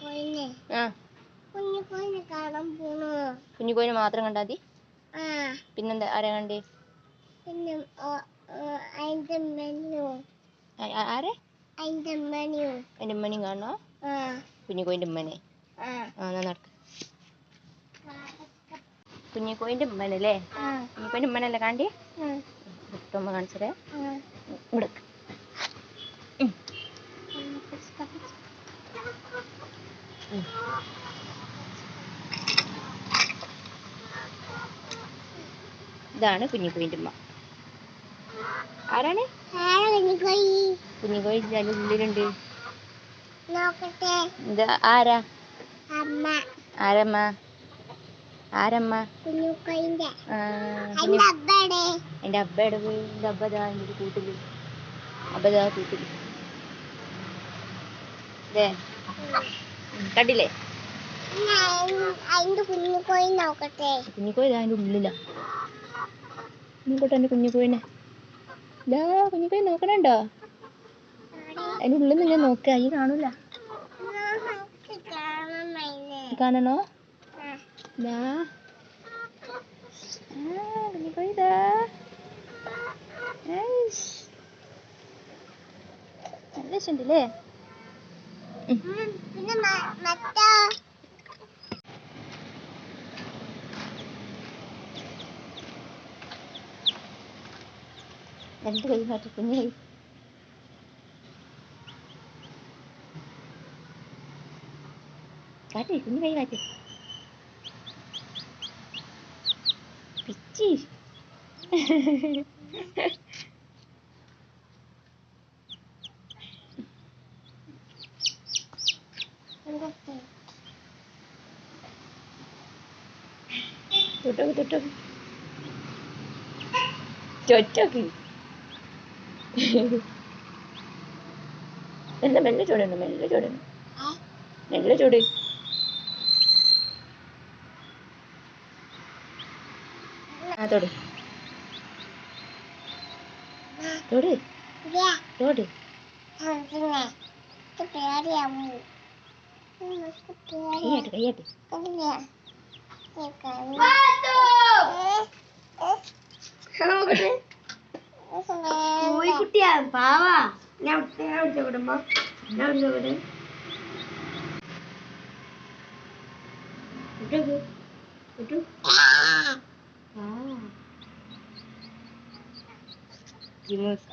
കോയിനെ ആ. കുഞ്ഞു കോയിനെ കാണാൻ പോണു. കുഞ്ഞു മാത്രം കണ്ടാ മതി. പിന്നെന്താ? ആരാ കണ്ടേ? ആരെ? അതിന്റെ ഉമ്മനെയും കാണണോ? കുഞ്ഞു ഉമ്മനെ. ആ. ആ എന്നാ നടക്ക്. കുഞ്ഞു കോയിന്റെ ഉമ്മനല്ലേ? കുഞ്ഞിക്കോയിന്റെ ഉമ്മനല്ലേ കാണ്ടി ഉമ്മ കാണിച്ചതേ. ഇവിടെ ഇതാണ് കുഞ്ഞിക്കോയിന്റെ ഉമ്മ. ആരാണ്? കുഞ്ഞിക്കോയി കുഞ്ഞു കോയി കുഞ്ഞു കോയി അതിന്റെ ഉള്ളിലുണ്ട് ആരാ ആരമ്മ? ആരമ്മ? അതിന്റെ പോയി അബ്ബ ദാ കൂട്ടിൽ. അബ്ബ ദാ കൂട്ടിൽ. കണ്ടില്ലേ? അതിന്റെ നോക്കട്ടെ. കുഞ്ഞിക്കോയി ദാ അതിന്റെ ഉള്ളിലാ. നോക്കട്ടെ എന്റെ കുഞ്ഞിക്കോയിനെ ദാ കുഞ്ഞിക്കോയി നോക്കണുണ്ടോ? അതിന്റെ ഉള്ളിൽ നിന്ന് ഞാൻ നോക്കുക ഈ കാണൂല കാണണോ? dah ah demi kau dah guys lên. Sendiri hmm ini mata dan tu ini tu punya cá gì cũng gây là chị പിച്ചി തൊട്ടോക്ക് തൊട്ടോക്ക് ചൊറ്റോക്ക് മെല്ലെ മെല്ലെ ചൂടണം മെല്ലെ ചൂടണം മെല്ലെ ചൂട് കയ്യാട്ട് കയ്യാട്ട് കണ്ടില്ല കോഴിക്കുട്ടിയാ പാവാ ഞാൻ ഞാൻ വിളിച്ച വിടുമ്പോ ഞാൻ വിളിച്ച വിടും വിട്ടോക്ക് വിട്ടു ജിമൂസ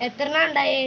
എത്ര ഉണ്ടായേ